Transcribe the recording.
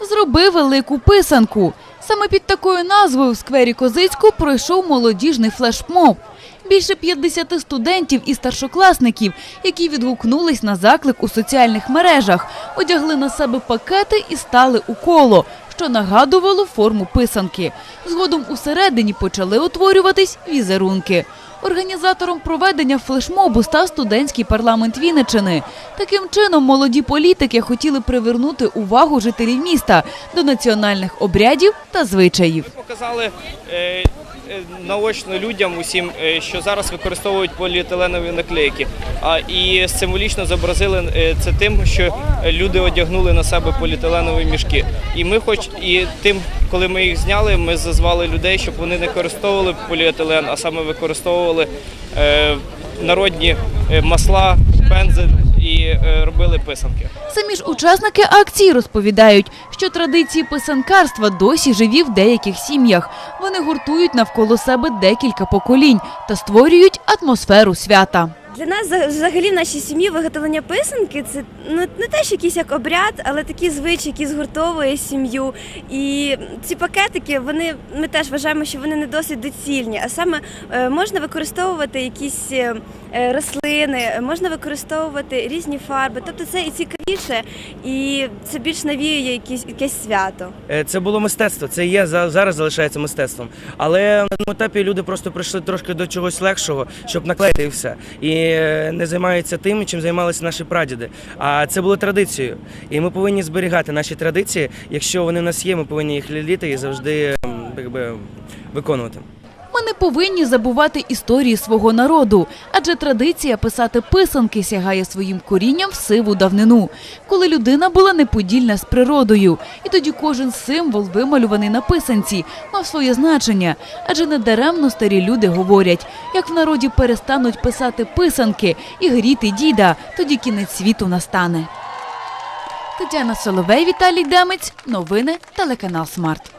Зроби велику писанку. Саме під такою назвою в сквері Козицьку пройшов молодіжний флешмоб. Більше 50 студентів і старшокласників, які відгукнулись на заклик у соціальних мережах, одягли на себе пакети і стали у коло, що нагадувало форму писанки. Згодом усередині почали утворюватись візерунки. Організатором проведення флешмобу став студентський парламент Вінничини. Таким чином, молоді політики хотіли привернути увагу жителів міста до національних обрядів та звичаїв. Показали наочно людям усім, е, що зараз використовують поліетиленові наклейки. А і символічно зобразили е, це тим, що люди одягнули на себе поліетиленові мішки. І ми, хоч і тим, коли ми їх зняли, ми зазвали людей, щоб вони не використовували поліетилен, а саме використовували е, народні е, масла, е, робили писанки. Самі ж учасники акції розповідають, що традиції писанкарства досі живі в деяких сім'ях. Вони гуртують навколо себе декілька поколінь та створюють атмосферу свята. Для нас за- взагалі в нашій сім'ї виготовлення писанки це ну не те, що якийсь як обряд, але такий звичай, який згуртовує сім'ю. І ці пакетики, вони ми теж вважаємо, що вони не досить доцільні. А саме е, можна використовувати якісь е, рослини, е, можна використовувати різні фарби. Тобто це і цікавіше, і це більш навіює якісь якесь свято. Е, Це було мистецтво, це є за- зараз залишається мистецтвом. Але на цьому етапі люди просто прийшли трошки до чогось легшого, щоб наклеїти все. І е, не займаються тим, чим займалися наші прадіди. А це було традицією. І ми повинні зберігати наші традиції. Якщо вони в нас є, ми повинні їх ліліти і завжди ем, якби, виконувати. Ми не повинні забувати історії свого народу, адже традиція писати писанки сягає своїм корінням в сиву давнину, коли людина була неподільна з природою, і тоді кожен символ, вималюваний на писанці, мав своє значення. Адже недаремно старі люди говорять, як в народі перестануть писати писанки і гріти діда, тоді кінець світу настане. Тетяна Соловей, Віталій Демець. Новини телеканал Смарт.